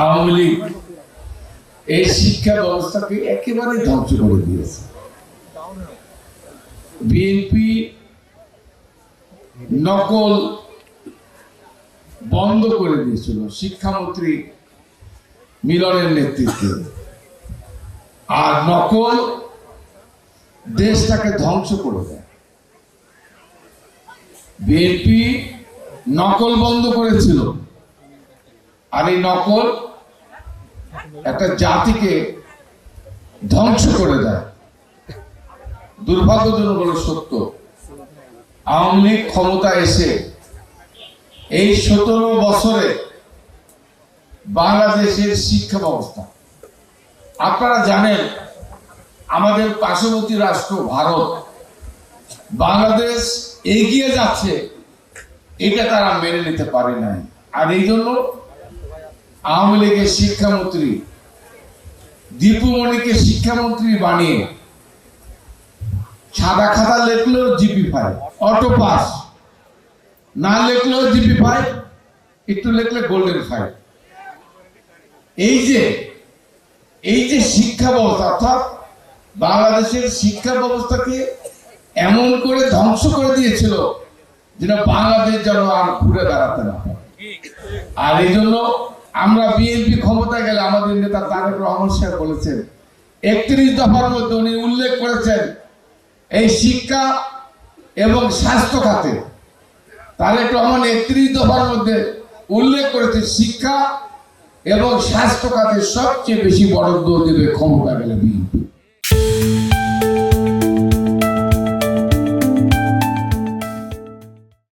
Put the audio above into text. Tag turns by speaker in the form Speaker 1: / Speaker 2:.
Speaker 1: আওয়ামী লীগ এই শিক্ষা ব্যবস্থাকে একেবারে ধ্বংস করে দিয়েছে। বিএনপি নকল বন্ধ করে দিয়েছিল শিক্ষামন্ত্রী মিলনের নেতৃত্বে। আর নকল দেশটাকে ধ্বংস করে দেয়। বিএনপি নকল বন্ধ করেছিল। আর এই নকল একটা জাতিকে ধ্বংস করে দেয়। দুর্ভাগ্যজনক হলো সত্য। আওয়ামী লীগ ক্ষমতা এসে এই সতেরো বছরে বাংলাদেশের শিক্ষা ব্যবস্থা। আপনারা জানেন, আমাদের পার্শ্ববর্তী রাষ্ট্র ভারত, বাংলাদেশ এগিয়ে যাচ্ছে, এটা তারা মেনে নিতে পারে নাই। আর এই জন্য আওয়ামী লীগের শিক্ষামন্ত্রী দীপুমণিকে শিক্ষামন্ত্রী বানিয়ে সাদা খাতা লেখলেও জিপি পায়, অটো পাস, না লেখলেও জিপি পায়, একটু লেখলে গোল্ডেন ফাইভ এই যে এই যে শিক্ষা ব্যবস্থা, অর্থাৎ বাংলাদেশের শিক্ষা ব্যবস্থাকে এমন করে ধ্বংস করে দিয়েছিল যেটা বাংলাদেশ যেন আর ঘুরে দাঁড়াতে না। আর এই জন্য আমরা বিএনপি ক্ষমতা গেলে আমাদের নেতা তারেক রহমান সাহেব বলেছেন, একত্রিশ দফার মধ্যে উনি উল্লেখ করেছেন এই শিক্ষা এবং স্বাস্থ্য খাতে। তারেক রহমান একত্রিশ দফার মধ্যে উল্লেখ করেছে শিক্ষা এবং স্বাস্থ্য খাতে সবচেয়ে বেশি বরাদ্দ দেবে ক্ষমতা গেলে বিএনপি।